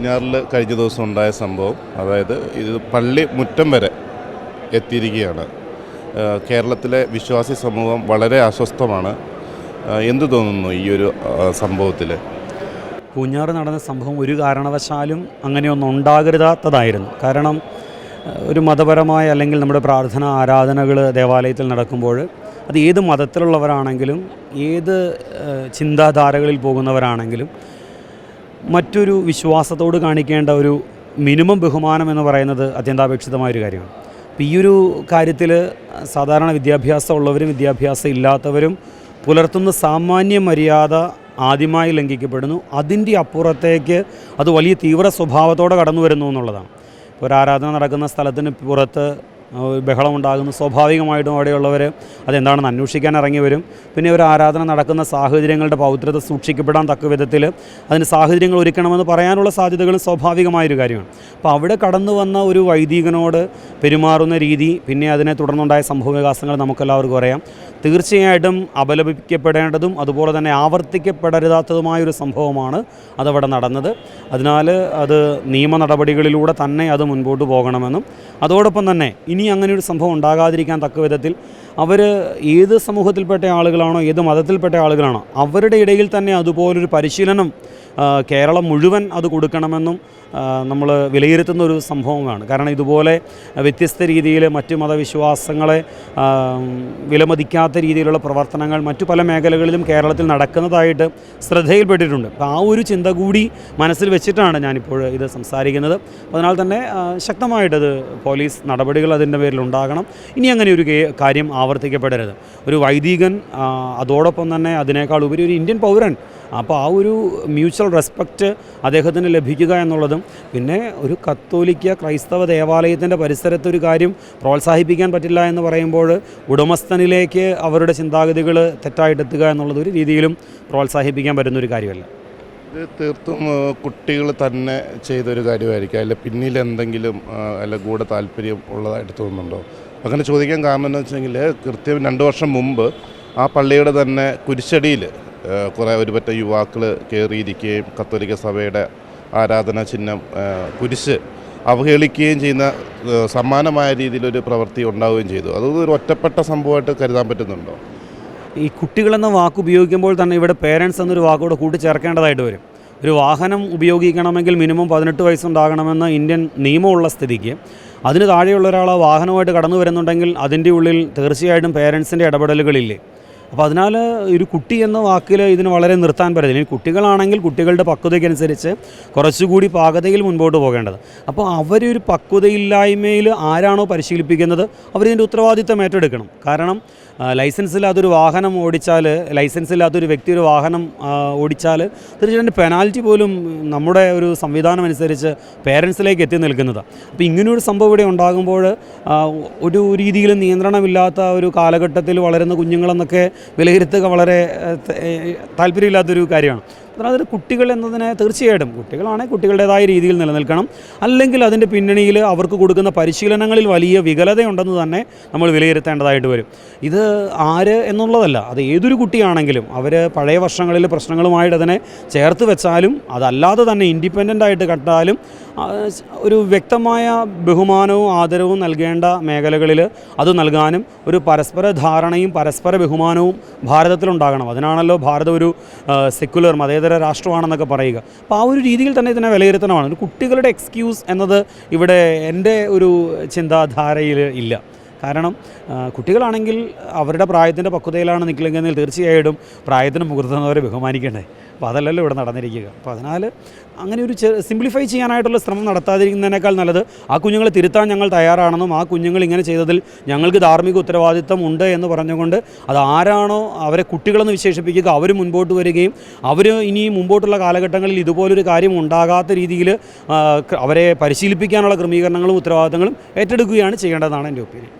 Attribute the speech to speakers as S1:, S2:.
S1: പൂഞ്ഞാറിൽ കഴിഞ്ഞ ദിവസം ഉണ്ടായ സംഭവം അതായത് ഇത് പള്ളി മുറ്റം വരെ എത്തിയിരിക്കുകയാണ്. കേരളത്തിലെ വിശ്വാസി സമൂഹം വളരെ അസ്വസ്ഥമാണ്. എന്തു തോന്നുന്നു ഈ ഒരു സംഭവത്തിൽ
S2: പൂഞ്ഞാറ് നടന്ന സംഭവം ഒരു കാരണവശാലും അങ്ങനെയൊന്നും ഉണ്ടാകരുതാത്തതായിരുന്നു. കാരണം ഒരു മതപരമായ അല്ലെങ്കിൽ നമ്മുടെ പ്രാർത്ഥന ആരാധനകൾ ദേവാലയത്തിൽ നടക്കുമ്പോൾ അത് ഏത് മതത്തിലുള്ളവരാണെങ്കിലും ഏത് ചിന്താധാരകളിൽ പോകുന്നവരാണെങ്കിലും മറ്റൊരു വിശ്വാസത്തോട് കാണിക്കേണ്ട ഒരു മിനിമം ബഹുമാനം എന്ന് പറയുന്നത് അത്യന്താപേക്ഷിതമായ ഒരു കാര്യമാണ്. അപ്പോൾ ഈ ഒരു കാര്യത്തിൽ സാധാരണ വിദ്യാഭ്യാസം ഉള്ളവരും വിദ്യാഭ്യാസം ഇല്ലാത്തവരും പുലർത്തുന്ന സാമാന്യ മര്യാദ ആദ്യമായി ലംഘിക്കപ്പെടുന്നു. അതിന്റെ അപ്പുറത്തേക്ക് അത് വലിയ തീവ്ര സ്വഭാവത്തോടെ കടന്നു വരുന്നു എന്നുള്ളതാണ് ഒരു ആരാധന നടക്കുന്ന സ്ഥലത്തിന് പുറത്ത് ആ, ഒരു ബഹളം ഉണ്ടാകുന്നു സ്വാഭാവികമായിട്ടും അവിടെയുള്ളവർ അതെന്താണെന്ന് അന്വേഷിക്കാൻ ഇറങ്ങി വരും. പിന്നെ ഒരു ആരാധന നടക്കുന്ന സാഹചര്യങ്ങളുടെ പൗത്രത സൂക്ഷിക്കപ്പെടാൻ തക്ക വിധത്തിൽ അതിന് സാഹചര്യങ്ങൾ ഒരുക്കണമെന്ന് പറയാനുള്ള സാധ്യതകളും സ്വാഭാവികമായൊരു കാര്യമാണ്. അപ്പോൾ അവിടെ കടന്നു വന്ന ഒരു വൈദികനോട് പെരുമാറുന്ന രീതി പിന്നെ അതിനെ തുടർന്നുണ്ടായ സംഭവ വികാസങ്ങൾ നമുക്കെല്ലാവർക്കും അറിയാം. തീർച്ചയായിട്ടും അപലപിക്കപ്പെടേണ്ടതും അതുപോലെ തന്നെ ആവർത്തിക്കപ്പെടരുതാത്തതുമായൊരു സംഭവമാണ് അതവിടെ നടന്നത്. അതിനാൽ അത് നിയമ നടപടികളിലൂടെ തന്നെ അത് മുൻപോട്ട് പോകണമെന്നും അതോടൊപ്പം തന്നെ ഇനി അങ്ങനെ ഒരു സംഭവം ഉണ്ടാകാതിരിക്കാൻ തക്ക വിധത്തിൽ അവർ ഏത് സമൂഹത്തിൽപ്പെട്ട ആളുകളാണോ ഏത് മതത്തിൽപ്പെട്ട ആളുകളാണോ അവരുടെ ഇടയിൽ തന്നെ അതുപോലൊരു പരിശീലനം കേരളം മുഴുവൻ അത് കൊടുക്കണമെന്നും നമ്മൾ വിലയിരുത്തുന്ന ഒരു സംഭവമാണ്. കാരണം ഇതുപോലെ വ്യത്യസ്ത രീതിയിൽ മറ്റു മതവിശ്വാസങ്ങളെ വിലമതിക്കാത്ത രീതിയിലുള്ള പ്രവർത്തനങ്ങൾ മറ്റു പല മേഖലകളിലും കേരളത്തിൽ നടക്കുന്നതായിട്ട് ശ്രദ്ധയിൽപ്പെട്ടിട്ടുണ്ട്. അപ്പോൾ ആ ഒരു ചിന്ത കൂടി മനസ്സിൽ വെച്ചിട്ടാണ് ഞാനിപ്പോൾ ഇത് സംസാരിക്കുന്നത്. അതിനാൽ തന്നെ ശക്തമായിട്ടത് പോലീസ് നടപടികൾ അതിന്റെ പേരിൽ ഉണ്ടാകണം ഇനി അങ്ങനെ ഒരു കാര്യം ആവർത്തിക്കപ്പെടരുത്. ഒരു വൈദികൻ അതോടൊപ്പം തന്നെ അതിനേക്കാൾ ഉപരി ഒരു ഇന്ത്യൻ പൗരൻ അപ്പോൾ ആ ഒരു മ്യൂച്വൽ റെസ്പെക്റ്റ് അദ്ദേഹത്തിന് ലഭിക്കുക എന്നുള്ളതും പിന്നെ ഒരു കത്തോലിക്ക ക്രൈസ്തവ ദേവാലയത്തിന്റെ പരിസരത്ത് ഒരു കാര്യം പ്രോത്സാഹിപ്പിക്കാൻ പറ്റില്ല എന്ന് പറയുമ്പോൾ ഉടമസ്ഥനിലേക്ക് അവരുടെ ചിന്താഗതികൾ തെറ്റായിട്ടെത്തുക എന്നുള്ളത് ഒരു രീതിയിലും പ്രോത്സാഹിപ്പിക്കാൻ പറ്റുന്ന ഒരു കാര്യമല്ല.
S1: ഇത് തീർത്തും കുട്ടികൾ തന്നെ ചെയ്തൊരു കാര്യമായിരിക്കും. അല്ല പിന്നിൽ എന്തെങ്കിലും അല്ല കൂടെ താല്പര്യം ഉള്ളതായിട്ട് തോന്നുന്നുണ്ടോ? അങ്ങനെ ചോദിക്കാൻ കാരണം എന്ന് വെച്ചെങ്കിൽ കൃത്യം രണ്ട് വർഷം മുമ്പ് ആ പള്ളിയുടെ തന്നെ കുരിശടിയിൽ കുറേ ഒരുപറ്റ യുവാക്കൾ കയറിയിരിക്കുകയും കത്തോലിക്ക സഭയുടെ ആരാധനാ ചിഹ്നം കുരിശ് അവഹേളിക്കുകയും ചെയ്യുന്ന സമാനമായ രീതിയിലൊരു പ്രവൃത്തി ഉണ്ടാവുകയും ചെയ്തു. അത് ഒരു ഒറ്റപ്പെട്ട സംഭവമായിട്ട് കരുതാൻ പറ്റുന്നുണ്ടോ?
S2: ഈ കുട്ടികളെന്ന വാക്ക് ഉപയോഗിക്കുമ്പോൾ തന്നെ ഇവിടെ പേരൻസ് എന്നൊരു വാക്കോട് കൂട്ടിച്ചേർക്കേണ്ടതായിട്ട് വരും. ഒരു വാഹനം ഉപയോഗിക്കണമെങ്കിൽ മിനിമം പതിനെട്ട് വയസ്സുണ്ടാകണമെന്ന ഇന്ത്യൻ നിയമമുള്ള സ്ഥിതിക്ക് അതിന് താഴെയുള്ള ഒരാൾ വാഹനമായിട്ട് കടന്നു വരുന്നുണ്ടെങ്കിൽ അതിന്റെ ഉള്ളിൽ തീർച്ചയായിട്ടും പേരൻസിന്റെ ഇടപെടലുകളില്ലേ? അപ്പോൾ അതിനാൽ ഒരു കുട്ടി എന്ന വാക്കിൽ ഇതിന് വളരെ നിർത്താൻ ഇനി കുട്ടികളാണെങ്കിൽ കുട്ടികളുടെ പക്വതയ്ക്കനുസരിച്ച് കുറച്ചുകൂടി പാകതയിൽ മുൻപോട്ട് പോകേണ്ടത്. അപ്പോൾ അവരൊരു പക്വതയില്ലായ്മയിൽ ആരാണോ പരിശീലിപ്പിക്കുന്നത് അവരിതിന്റെ ഉത്തരവാദിത്തം ഏറ്റെടുക്കണം. കാരണം ലൈസൻസ് ഇല്ലാത്തൊരു വാഹനം ഓടിച്ചാൽ ലൈസൻസ് ഇല്ലാത്തൊരു വ്യക്തി ഒരു വാഹനം ഓടിച്ചാൽ തീർച്ചയായിട്ടും പെനാൽറ്റി പോലും നമ്മുടെ ഒരു സംവിധാനം അനുസരിച്ച് പേരൻസിലേക്ക് എത്തി നിൽക്കുന്നത്. അപ്പോൾ ഇങ്ങനെയൊരു സംഭവം ഇവിടെ ഉണ്ടാകുമ്പോൾ ഒരു രീതിയിലും നിയന്ത്രണമില്ലാത്ത ഒരു കാലഘട്ടത്തിൽ വളരുന്ന കുഞ്ഞുങ്ങളെന്നൊക്കെ വിലയിരുത്തുക വളരെ താല്പര്യമില്ലാത്തൊരു കാര്യമാണ്. അതൊരു കുട്ടികൾ എന്നതിനെ തീർച്ചയായിട്ടും കുട്ടികളാണെങ്കിൽ കുട്ടികളുടേതായ രീതിയിൽ നിലനിൽക്കണം. അല്ലെങ്കിൽ അതിന്റെ പിന്നണിയിൽ അവർക്ക് കൊടുക്കുന്ന പരിശീലനങ്ങളിൽ വലിയ വികലതയുണ്ടെന്ന് തന്നെ നമ്മൾ വിലയിരുത്തേണ്ടതായിട്ട് വരും. ഇത് ആര് എന്നുള്ളതല്ല അത് ഏതൊരു കുട്ടിയാണെങ്കിലും അവർ പഴയ വർഷങ്ങളിൽ പ്രശ്നങ്ങളുമായിട്ട് അതിനെ ചേർത്ത് വെച്ചാലും അതല്ലാതെ തന്നെ ഇൻഡിപെൻഡന്റ് ആയിട്ട് കണ്ടാലും ഒരു വ്യക്തമായ ബഹുമാനവും ആദരവും നൽകേണ്ട മേഖലകളിൽ അത് നൽകാനും ഒരു പരസ്പര ധാരണയും പരസ്പര ബഹുമാനവും ഭാരതത്തിലുണ്ടാകണം. അതിനാണല്ലോ ഭാരതം ഒരു സെക്യുലർ മതേതര രാഷ്ട്രമാണെന്നൊക്കെ പറയുക. അപ്പോൾ ആ ഒരു രീതിയിൽ തന്നെ ഇതിനെ വിലയിരുത്തണമാണ്. കുട്ടികളുടെ എക്സ്ക്യൂസ് എന്നത് ഇവിടെ എന്റെ ഒരു ചിന്താധാരയിൽ ഇല്ല. കാരണം കുട്ടികളാണെങ്കിൽ അവരുടെ പ്രായത്തിന്റെ പക്വതയിലാണ് നിൽക്കില്ലെങ്കിൽ തീർച്ചയായിട്ടും പ്രായത്തിന് മുതിർന്നവരെ ബഹുമാനിക്കണ്ടേ. അപ്പോൾ അതല്ലല്ലോ ഇവിടെ നടന്നിരിക്കുക. അപ്പോൾ അതിനാൽ അങ്ങനെ ഒരു സിംപ്ലിഫൈ ചെയ്യാനായിട്ടുള്ള ശ്രമം നടത്താതിരിക്കുന്നതിനേക്കാൾ നല്ലത് ആ കുഞ്ഞുങ്ങളെ തിരുത്താൻ ഞങ്ങൾ തയ്യാറാണെന്നും ആ കുഞ്ഞുങ്ങൾ ഇങ്ങനെ ചെയ്തതിൽ ഞങ്ങൾക്ക് ധാർമ്മിക ഉത്തരവാദിത്തം ഉണ്ട് എന്ന് പറഞ്ഞുകൊണ്ട് അത് ആരാണോ അവരെ കുട്ടികളെന്ന് വിശേഷിപ്പിക്കുക അവർ മുൻപോട്ട് വരികയും അവർ ഇനി മുമ്പോട്ടുള്ള കാലഘട്ടങ്ങളിൽ ഇതുപോലൊരു കാര്യം ഉണ്ടാകാത്ത രീതിയിൽ അവരെ പരിശീലിപ്പിക്കാനുള്ള ക്രമീകരണങ്ങളും ഉത്തരവാദിത്തങ്ങളും ഏറ്റെടുക്കുകയാണ് ചെയ്യേണ്ടതെന്നാണ് എന്റെ ഒപ്പീനിയൻ.